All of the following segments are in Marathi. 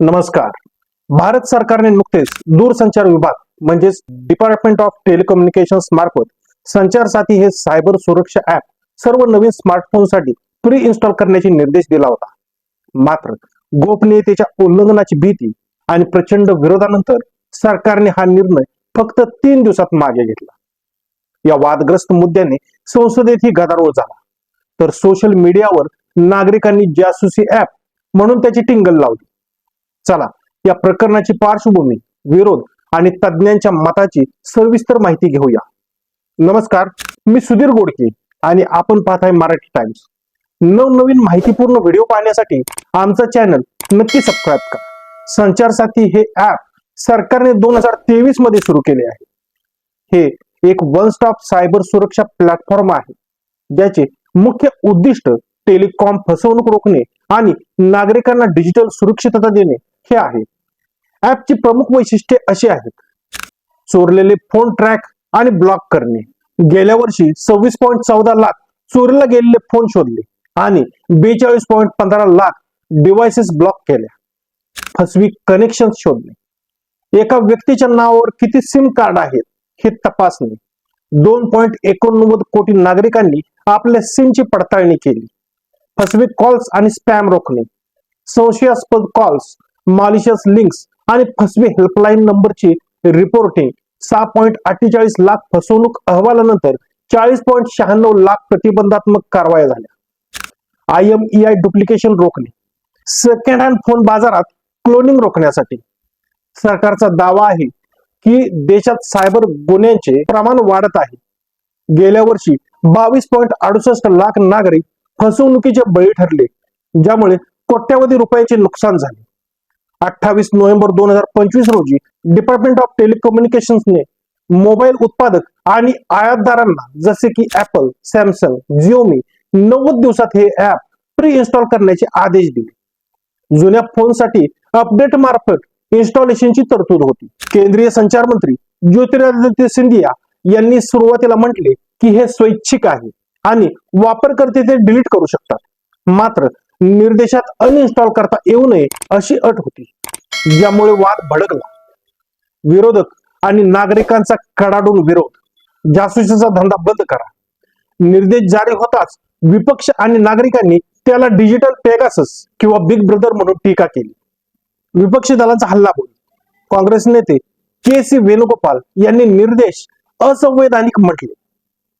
नमस्कार. भारत सरकारने नुकतेच दूरसंचार विभाग म्हणजेच डिपार्टमेंट ऑफ टेलिकम्युनिकेशन्स मार्फत संचार साथी हे सायबर सुरक्षा ऍप सर्व नवीन स्मार्टफोनसाठी प्री इन्स्टॉल करण्याचे निर्देश दिला होता. मात्र गोपनीयतेच्या उल्लंघनाची भीती आणि प्रचंड विरोधानंतर सरकारने हा निर्णय फक्त तीन दिवसात मागे घेतला. या वादग्रस्त मुद्द्याने संसदेतही गदारोळ झाला. तर सोशल मीडियावर नागरिकांनी जासूसी ऍप म्हणून त्याची टिंगल लावली. चला या प्रकरणाची पार्श्वभूमी विरोध आणि तज्ज्ञांच्या मताची सविस्तर माहिती घेऊया. नमस्कार मी सुधीर गोडके आणि आपण पाहत आहे मराठी टाइम्स. नवनवीन माहितीपूर्ण व्हिडिओ पाहण्यासाठी आमचा चॅनल नक्की सबस्क्राईब करा. संचार साथी हे ऍप सरकारने दोन हजार तेवीसमध्ये सुरू केले आहे. हे एक वन स्टॉप सायबर सुरक्षा प्लॅटफॉर्म आहे. ज्याचे मुख्य उद्दिष्ट टेलिकॉम फसवणूक रोखणे आणि नागरिकांना डिजिटल सुरक्षितता देणे हे आहे. ऍपची प्रमुख वैशिष्ट्ये अशी आहेत. चोरलेले फोन ट्रॅक आणि ब्लॉक करणे. गेल्या वर्षी सव्वीस पॉईंट चौदा लाख चोरीला गेलेले फोन शोधले आणि बेचाळीस पॉईंट पंधरा लाख डिव्हायसेस ब्लॉक केल्या. फसवी कनेक्शन शोधणे एका व्यक्तीच्या नावावर किती सिम कार्ड आहेत हे तपासणे. दोन पॉईंट एकोणनव्वद कोटी नागरिकांनी आपल्या सिमची पडताळणी केली. फसवी कॉल्स आणि स्पॅम रोखणे. संशयास्पद कॉल्स मालिशियस लिंक्स आणि फसवे हेल्पलाईन नंबरची रिपोर्टिंग सहा पॉईंट अठ्ठेचाळीस लाख फसवणूक अहवालानंतर चाळीस पॉईंट शहाण्णव लाख प्रतिबंधात्मक कारवाया झाल्या. I M E I duplication रोखणे. सेकंड हँड फोन बाजारात क्लोनिंग रोखण्यासाठी. सरकारचा दावा आहे की देशात सायबर गुन्ह्यांचे प्रमाण वाढत आहे. गेल्या वर्षी बावीस पॉईंट अडुसष्ट लाख नागरिक फसवणुकीचे बळी ठरले ज्यामुळे कोट्यावधी रुपयाचे नुकसान झाले. अठ्ठावीस नोव्हेंबर दोन हजार पंचवीस रोजी डिपार्टमेंट ऑफ टेलिकम्युनिकेशन्सने मोबाईल उत्पादक आणि आयातदारांना जसे की ऍपल सॅमसंग जिओमी नव्वद दिवसात हे ऍप प्री इन्स्टॉल करण्याचे आदेश दिले. जुन्या फोनसाठी अपडेट मार्फत इन्स्टॉलेशनची तरतूद होती. केंद्रीय संचार मंत्री ज्योतिरादित्य सिंधिया यांनी सुरुवातीला म्हटले की हे स्वैच्छिक आहे आणि वापरकर्ते ते डिलीट करू शकतात. मात्र निर्देशात अनइन्स्टॉल करता येऊ नये अशी अट होती. ज्यामुळे वाद भडकला. विरोधक आणि नागरिकांचा कडाडून विरोध. जासूसीचा धंदा बंद करा. निर्देश जारी होताच विपक्ष आणि नागरिकांनी त्याला डिजिटल पेगासस किंवा बिग ब्रदर म्हणून टीका केली. विपक्षी दलांचा हल्ला बोल. काँग्रेस नेते के सी वेणुगोपाल यांनी निर्देश असंवैधानिक म्हटले.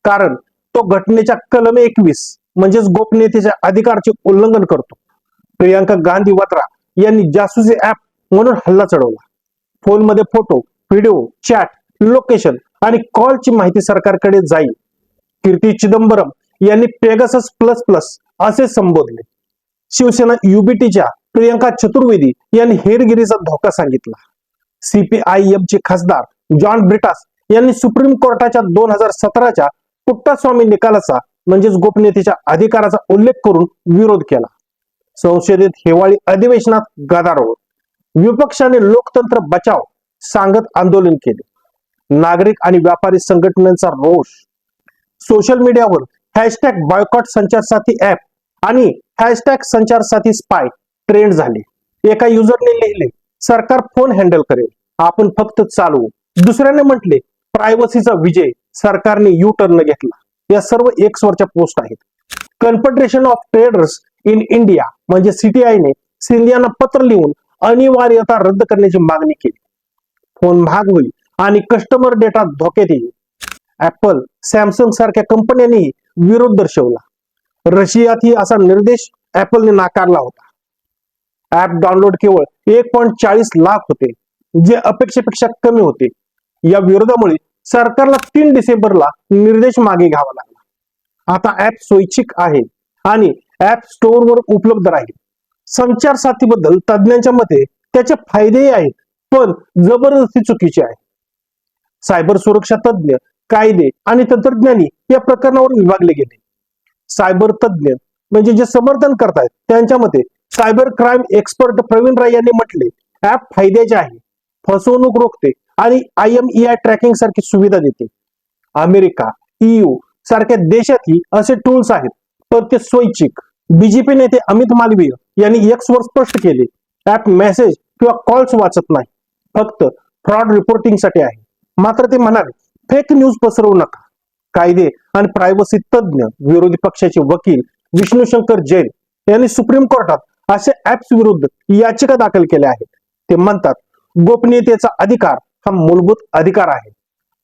कारण तो घटनेच्या कलम एकवीस म्हणजेच गोपनीयतेच्या अधिकारचे उल्लंघन करतो. प्रियांका गांधी वात्रा यांनी जासूसी ऍप म्हणून हल्ला चढवला. फोनमध्ये फोटो व्हिडिओ चॅट लोकेशन आणि कॉलची माहिती सरकारकडे जाईल. कीर्ती चिदंबरम यांनी पेगासस प्लस प्लस असे संबोधले. शिवसेना युबीटीच्या प्रियंका चतुर्वेदी यांनी हेरगिरीचा धोका सांगितला. सीपीआयएम चे खासदार जॉन ब्रिटास यांनी सुप्रीम कोर्टाच्या दोन हजार सतराच्या पुट्टास्वामी निकालाचा म्हणजेच गोपनीयतेच्या अधिकाराचा उल्लेख करून विरोध केला. संसदेत हिवाळी अधिवेशनात गदारोळ. विपक्षाने लोकतंत्र बचाव सांगत आंदोलन केले. नागरिक आणि व्यापारी संघटनांचा रोष. सोशल मीडियावर हॅशटॅग बॉयकॉट संचार साथी ऍप आणि हॅशटॅग संचार साथी स्पाय ट्रेंड झाले. एका युजरने लिहिले सरकार फोन हँडल करेल. आपण फक्त चालवू. दुसऱ्याने म्हटले प्रायव्हसीचा विजय. सरकारने यू टर्न घेतला. या सर्व एक्स वरच्या पोस्ट आहेत. Confederation of Traders in India म्हणजे सीटीआयने सिंधियांना पत्र लिहून अनिवार्यता रद्द करण्याची मागणी केली. फोन महाग होईल आणि कस्टमर डेटा धोक्यात येईल. ऍपल सॅमसंग सारख्या कंपन्यांनीही विरोध दर्शवला. रशियातही असा निर्देश ऍपलने नाकारला होता. ऍप डाउनलोड केवळ एक पॉईंट चाळीस लाख होते जे अपेक्षेपेक्षा कमी होते. या विरोधामुळे सरकारला तीन डिसेंबरला निर्देश मागे घ्यावा लागला. आता ऍप स्वैच्छिक आहे आणि ऍप स्टोअरवर उपलब्ध राहील. संचार साथीबद्दल तज्ज्ञांच्या मते त्याचे फायदेही आहेत पण जबरदस्ती चुकीची आहे. सायबर सुरक्षा तज्ज्ञ कायदे आणि तंत्रज्ञानी या प्रकरणावर विभागले गेले. सायबर तज्ज्ञ म्हणजे जे समर्थन करतायत त्यांच्या मते cyber crime expert Pravin Rai यांनी म्हटले ऍप फायद्याचे आहे फसवणूक रोखते आणि I M E I tracking सारखी सुविधा देते. अमेरिका ईयू सारख्या देशातही असे टूल्स आहेत. पण ते स्वैच्छिक. बीजेपी नेते अमित मालवीय यांनी एक्स वर स्पष्ट केले ऍप मेसेज किंवा कॉल्स वाचत नाही. फक्त फ्रॉड रिपोर्टिंगसाठी आहे. मात्र ते म्हणाले फेक न्यूज पसरवू नका. कायदे आणि प्रायव्हसी तज्ज्ञ विरोधी पक्षाचे वकील विष्णू शंकर जैन यांनी सुप्रीम कोर्टात असे ऍप्स विरुद्ध याचिका दाखल केल्या आहेत. ते म्हणतात गोपनीयतेचा अधिकार हा मूलभूत अधिकार आहे.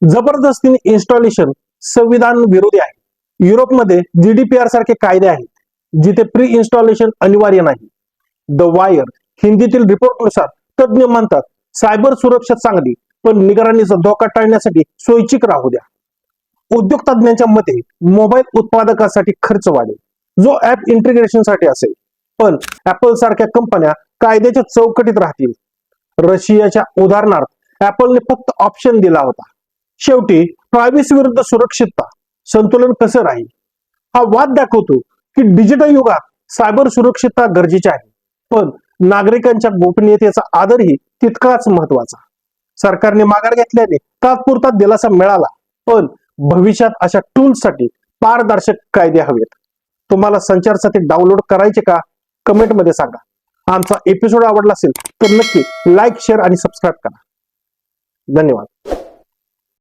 जबरदस्तीने इन्स्टॉलेशन संविधान विरोधी आहे. युरोपमध्ये जीडीपीआर सारखे कायदे आहेत जिथे प्री इन्स्टॉलेशन अनिवार्य नाही. द वायर हिंदीतील रिपोर्टनुसार तज्ज्ञ म्हणतात सायबर सुरक्षा चांगली पण निगराणीचा धोका टाळण्यासाठी स्वैच्छिक राहू द्या. उद्योग तज्ञांच्या मते मोबाईल उत्पादकासाठी खर्च वाढेल. जो ऍप इंटिग्रेशनसाठी असेल पण ऍपल सारख्या कंपन्या कायद्याच्या चौकटीत राहतील. रशियाच्या उदाहरणार्थ ऍपलने फक्त ऑप्शन दिला होता. शेवटी प्रायव्हसी विरुद्ध सुरक्षितता संतुलन कसं राहील? हा वाद दाखवतो की डिजिटल युगात सायबर सुरक्षितता गरजेची आहे. पण नागरिकांच्या गोपनीयतेचा आदरही तितकाच महत्त्वाचा सरकारने माघार घेतल्याने तात्पुरता दिलासा मिळाला पण भविष्यात अशा टूल्ससाठी पारदर्शक कायदे हवेत. तुम्हाला संचारसाठी डाउनलोड करायचे का? कमेंटमध्ये सांगा. आमचा एपिसोड आवडला असेल तर नक्की लाईक शेअर आणि सबस्क्राईब करा. धन्यवाद.